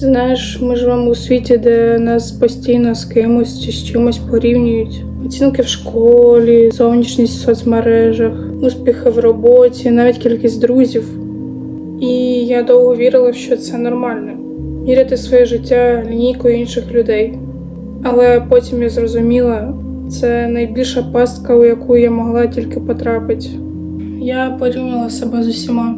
Знаєш, ми живемо у світі, де нас постійно з кимось чи з чимось порівнюють. Оцінки в школі, зовнішність в соцмережах, успіхи в роботі, навіть кількість друзів. І я довго вірила, що це нормально міряти своє життя лінійкою інших людей. Але потім я зрозуміла, це найбільша пастка, у яку я могла тільки потрапити. Я порівнювала себе з усіма,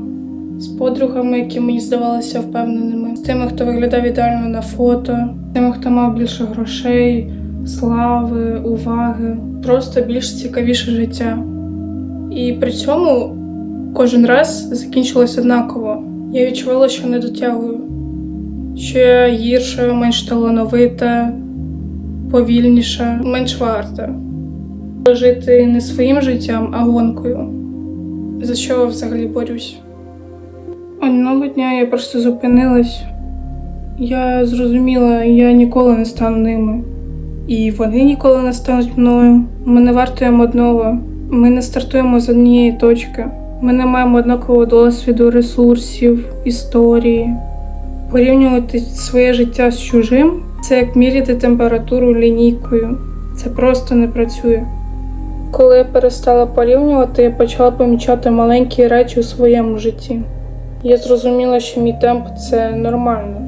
з подругами, які мені здавалися впевненими, з тими, хто виглядав ідеально на фото, з тими, хто мав більше грошей, слави, уваги, просто більш цікавіше життя. І при цьому кожен раз закінчилось однаково. Я відчувала, що не дотягую, що я гірша, менш талановита, повільніша, менш варта. Жити не своїм життям, а гонкою. За що взагалі борюсь? Одного дня я просто зупинилась. Я зрозуміла, я ніколи не стану ними. І вони ніколи не стануть мною. Ми не вартуємо одного. Ми не стартуємо з однієї точки. Ми не маємо однакового досвіду, ресурсів, історії. Порівнювати своє життя з чужим це як міряти температуру лінійкою. Це просто не працює. Коли я перестала порівнювати, я почала помічати маленькі речі у своєму житті. Я зрозуміла, що мій темп це нормально,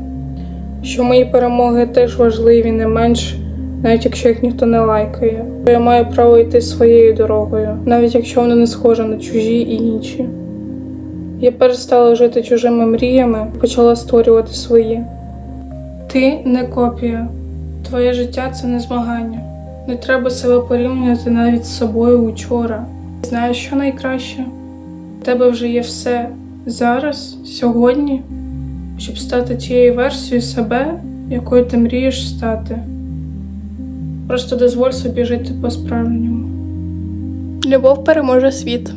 що мої перемоги теж важливі, не менш, навіть якщо їх ніхто не лайкає. Я маю право йти своєю дорогою, навіть якщо вона не схожа на чужі і інші. Я перестала жити чужими мріями, почала створювати свої. Ти не копія. Твоє життя це не змагання. Не треба себе порівнювати навіть з собою учора. Знаєш, що найкраще? У тебе вже є все зараз, сьогодні, щоб стати тією версією себе, якою ти мрієш стати. Просто дозволь собі жити по-справжньому. Любов переможе світ.